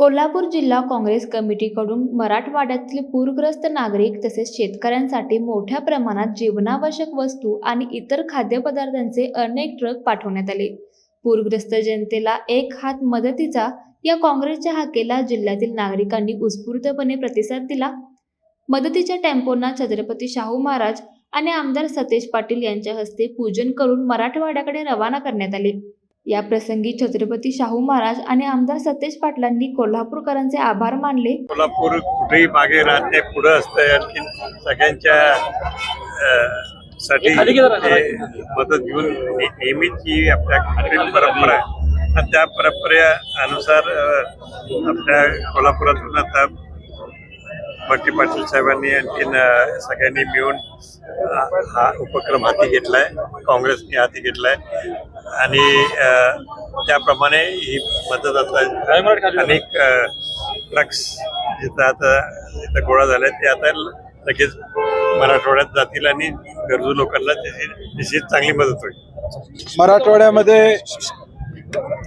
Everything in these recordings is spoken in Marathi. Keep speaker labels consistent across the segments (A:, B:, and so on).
A: कोल्हापूर जिल्हा काँग्रेस कमिटीकडून मराठवाड्यातील पूरग्रस्त नागरिक तसेच शेतकऱ्यांसाठी मोठ्या प्रमाणात जीवनावश्यक वस्तू आणि इतर खाद्यपदार्थांचे अनेक ट्रक पाठवण्यात आले. पूरग्रस्त जनतेला एक हात मदतीचा या काँग्रेसच्या हाकेला जिल्ह्यातील नागरिकांनी उत्स्फूर्तपणे प्रतिसाद दिला. मदतीच्या टेम्पोंना छत्रपती शाहू महाराज आणि आमदार सतेज पाटील यांच्या हस्ते पूजन करून मराठवाड्याकडे रवाना करण्यात आले. या प्रसंगी छत्रपती शाहू महाराज आणि आमदार सतेज पाटलांनी कोल्हापूरकरांचे आभार मानले.
B: कोल्हापूर कुठेही मागे राहत नाही पुढं असतंय आणखी सगळ्यांच्या साठी मदत घेऊन नेहमीच ही आपल्या परंपरा आहे. आणि त्या परंपरेनुसार आपल्या कोल्हापुरातून आता भट्टी पाटील साहेबांनी आणखीन सगळ्यांनी मिळून हा- हा उपक्रम हाती घेतलाय काँग्रेसने हाती घेतलाय. आणि त्याप्रमाणे ही मदत आता अनेक ट्रक्स जिथं आता जिथं गोळा झाले ते आता लगेच मराठवाड्यात जातील आणि गरजू लोकांना त्याची निश्चित चांगली मदत होईल.
C: मराठवाड्यामध्ये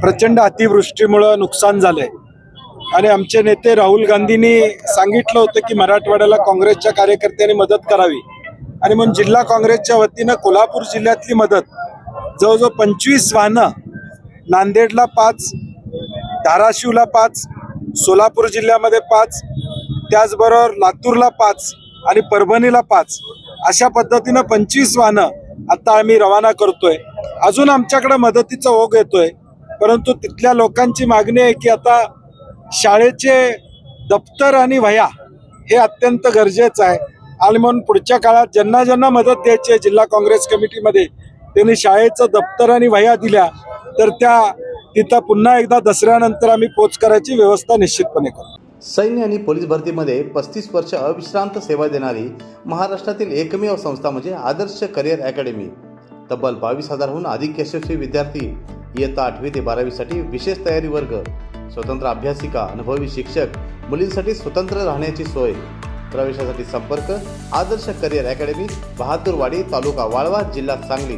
C: प्रचंड अतिवृष्टीमुळं नुकसान झालंय. आणि आमचे नेते राहुल गांधींनी सांगितलं होतं की मराठवाड्याला काँग्रेसच्या कार्यकर्त्यांनी मदत करावी. आणि म्हणून जिल्हा काँग्रेसच्या वतीनं कोल्हापूर जिल्ह्यातली मदत जवळजवळ पंचवीस वाहनं नांदेडला पाच धाराशिवला पाच सोलापूर जिल्ह्यामध्ये पाच त्याचबरोबर लातूरला पाच आणि परभणीला पाच. अशा पद्धतीनं पंचवीस वाहनं आता आम्ही रवाना करतोय. अजून आमच्याकडे मदतीचा ओघ येतोय परंतु तिथल्या लोकांची मागणी आहे की आता शाळेचे दप्तर आणि वह्या हे अत्यंत गरजेचं आहे. आणि म्हणून पुढच्या काळात ज्यांना ज्यांना मदत द्यायची आहे जिल्हा काँग्रेस कमिटीमध्ये त्यांनी शाळेचं दप्तर आणि वह्या दिल्या तर त्या तिथं पुन्हा एकदा दसऱ्यानंतर आम्ही पोच करायची व्यवस्था निश्चितपणे करू
D: सैन्य आणि पोलीस भरतीमध्ये पस्तीस वर्ष अविश्रांत सेवा देणारी महाराष्ट्रातील एकमेव संस्था म्हणजे आदर्श करिअर अकॅडमी. तब्बल बावीस हजारहून अधिक यशस्वी विद्यार्थी इयत्ता आठवी ते बारावीसाठी विशेष तयारी वर्ग स्वतंत्र अभ्यासिका अनुभवी शिक्षक मुलींसाठी स्वतंत्र राहण्याची सोय. प्रवेशासाठी संपर्क आदर्श करिअर अकॅडमी बहादूरवाडी तालुका वाळवा जिल्हा सांगली.